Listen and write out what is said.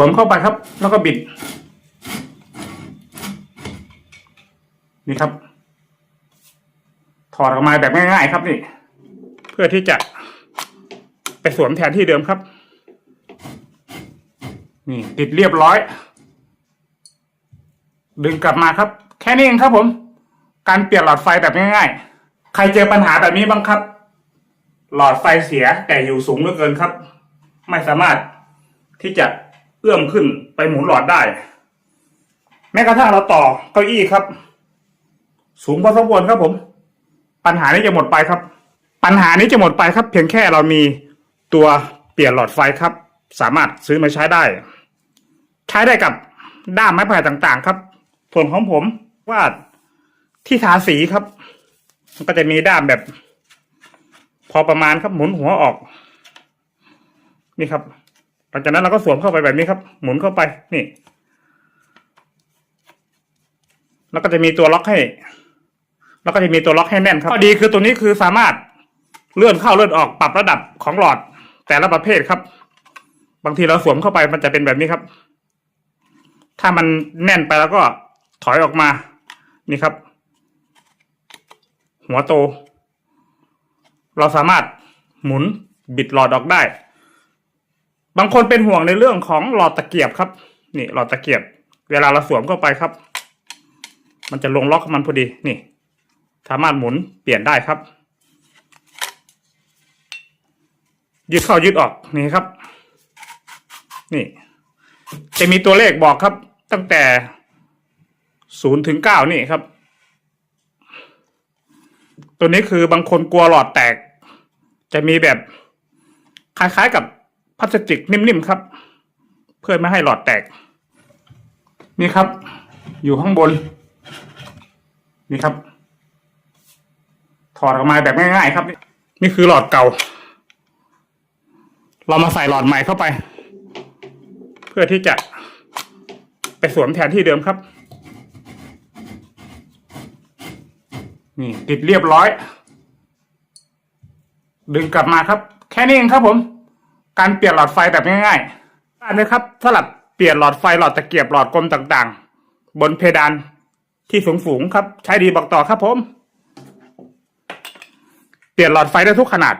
วมเข้าไปครับ แล้วก็บิด นี่ครับ ถอดออกมาแบบง่ายๆครับนี่ เพื่อที่จะไปสวมแทนที่เดิมครับ นี่ติดเรียบร้อย ดึงกลับมาครับ แค่นี้เองครับผม การเปลี่ยนหลอดไฟแบบง่ายๆ ใครเจอปัญหาแบบนี้บ้างครับ หลอดไฟเสียแต่อยู่สูงเหลือเกินครับ ไม่สามารถที่จะ เอื้อมขึ้นไปหมุนหลอดได้ แม้กระทั่งเราต่อเก้าอี้ครับ สูงพอสมควรครับผม ปัญหานี้จะหมดไปครับ ปัญหานี้จะหมดไปครับ เพียงแค่เรามีตัวเปลี่ยนหลอดไฟครับ สามารถซื้อมาใช้ได้ ใช้ได้กับด้ามไม้ไผ่ต่างๆ ครับ ส่วนของผมว่าที่ทาสีครับ มันก็จะมีด้ามแบบ พอประมาณครับหมุนหัวออก นี่ครับ หลังจากนั้นเราก็สวมเข้าไปแบบนี้ครับ หมุนเข้าไปนี่ แล้วก็จะมีตัวล็อกให้ แล้วก็จะมีตัวล็อกให้แน่นครับข้อดีคือตัวนี้คือสามารถเลื่อนเข้าเลื่อนออกปรับระดับของหลอดแต่ละประเภทครับ บางทีเราสวมเข้าไปมันจะเป็นแบบนี้ครับ ถ้ามันแน่นไปแล้วก็ถอยออกมา นี่ครับ หัวโต เราสามารถหมุนบิดหลอดออกได้ บางคนเป็นห่วงในเรื่องของหลอดตะเกียบครับ นี่หลอดตะเกียบ เวลาเราสวมเข้าไปครับ มันจะลงล็อกมันพอดี นี่ สามารถหมุนเปลี่ยนได้ครับ ยืดเข้ายืดออกนี่ครับ นี่ จะมีตัวเลขบอกครับ ตั้งแต่ศูนย์ถึงเก้านี่ครับ ตัวนี้คือบางคนกลัวหลอดแตก จะมีแบบคล้ายๆกับ พลาสติกนิ่มๆครับ เพื่อไม่ให้หลอดแตก นี่ครับ อยู่ข้างบน นี่ครับ ถอดออกมาแบบง่ายๆครับ นี่คือหลอดเก่า เรามาใส่หลอดใหม่เข้าไป เพื่อที่จะไปสวมแทนที่เดิมครับ นี่ติดเรียบร้อย ดึงกลับมาครับ แค่นี้เองครับผม การเปลี่ยนหลอดไฟแบบง่ายๆอันนี้ครับสำหรับเปลี่ยนหลอดไฟหลอดตะเกียบหลอดกลมต่างๆ บนเพดานที่สูงๆครับ ใช้ดีบอกต่อครับผม เปลี่ยนหลอดไฟได้ทุกขนาด